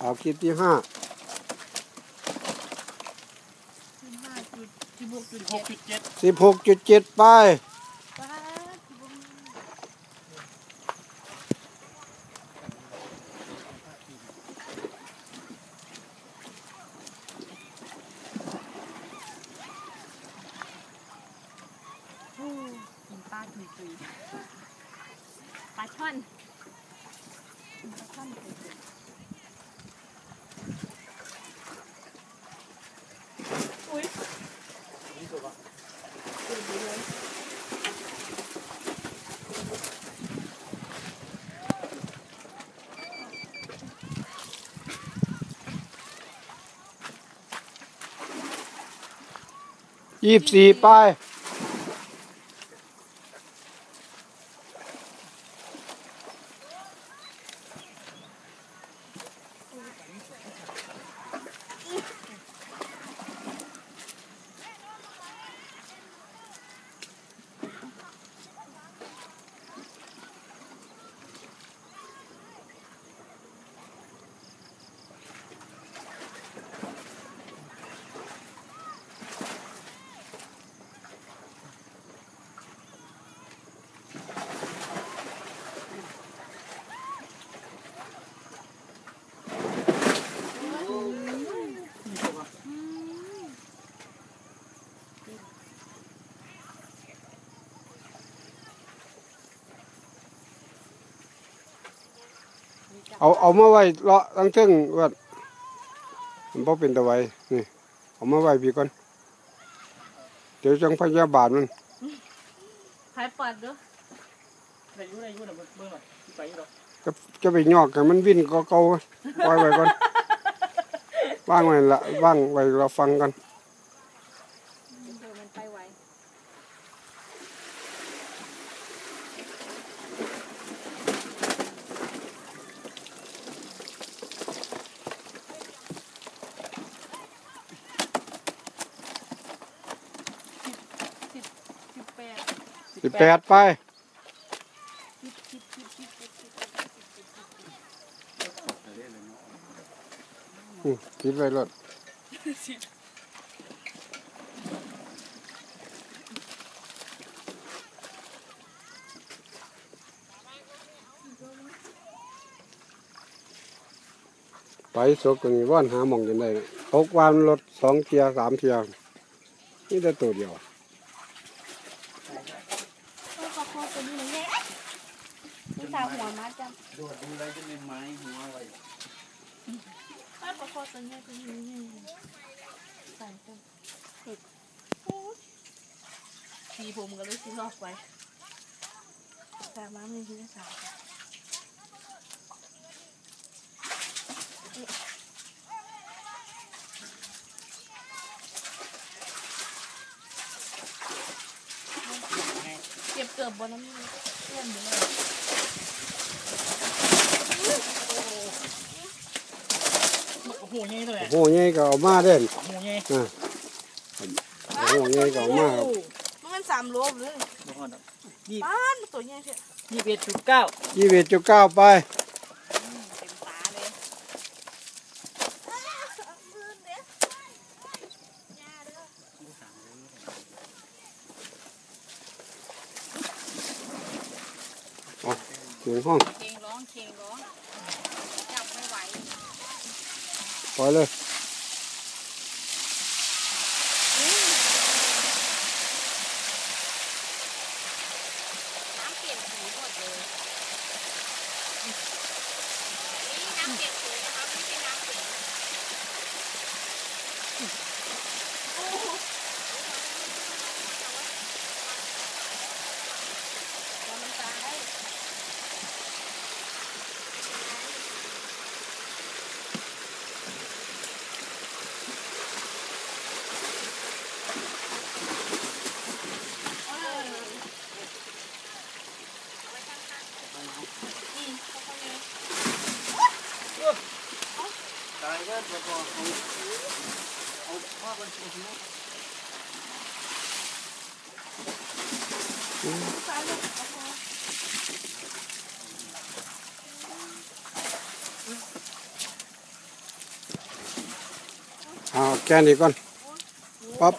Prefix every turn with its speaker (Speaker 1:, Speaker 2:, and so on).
Speaker 1: เอาคลิปที่ห้า
Speaker 2: สิบห้าจุดสิบหกจุด
Speaker 3: ห
Speaker 2: เจ็
Speaker 3: ก
Speaker 2: ด
Speaker 3: จุดเจ็ด
Speaker 1: สิบหกจุดเจ็ดไป
Speaker 2: ป้าสิบหกโอ้กินปลาถุยตุยปลาช่อนปลาช่อนตุยตุยอุ้ย ยี่
Speaker 1: สิบสี่ไป เอาเอามาไว้เลาะตั้งซึ่งว่ามันพอเป็นตะไว้นี่เอามาไว้พี่ก่อนเดี๋ยวจังพยาบาลมัน
Speaker 2: หายปอดด้วย
Speaker 3: ได้อยุ่ได้อยุ่นะเบิ่งหน่อยไปอยู่หรอก
Speaker 1: จะจะไปยอกกันมันวิ่นก็เก่าๆปล่อยไว้ก่อนว่างไว้ละว่างไว้เราฟังกัน
Speaker 2: เดี๋ยวมันไปไวสิบสิบแปด
Speaker 1: สิบแปดไปคิดไว้รถไปสกตัวนี้ว่านหาหมองกันได้นะหกวันรถสองเทียสามเทียนี่แต่ตัวเดียว
Speaker 2: โอ้ขอโทษตัวนี้เลยนี่ตาหัวมาจัง
Speaker 3: โดดดูอะไรจะเป็นไม้หัวอะไว้
Speaker 2: อ้าวขอโทษตัวนี้ตัวนี้ใส่ตัวสีผมก็เลยสีลอกไว้แต่มาไม่ทีละสาม เก็บเกือบบนน้ำมันเลื่อนไปเลย
Speaker 3: โอ้โหงี้ตัวแหละ
Speaker 1: โอ้โหใหญ่ก็เอามาเด่น
Speaker 3: โอ้โหงี้
Speaker 1: อะโอ้โหใหญ่ก็เอามาครับ
Speaker 2: มันสามโลเลย
Speaker 3: บ่ฮอดดอกยี่
Speaker 2: ป้านตัวใหญ่เชียว
Speaker 3: ยี่สิบเอ็ดจุดเก้า
Speaker 1: ยี่สิบเอ็ดจุดเก้าไป
Speaker 2: เต็มตาเลย
Speaker 1: เสียงห้อง
Speaker 2: เคงร้องเคงร้องจับไม่ไหว
Speaker 1: ปล่อยเลย Ờ, à, kia này con pop.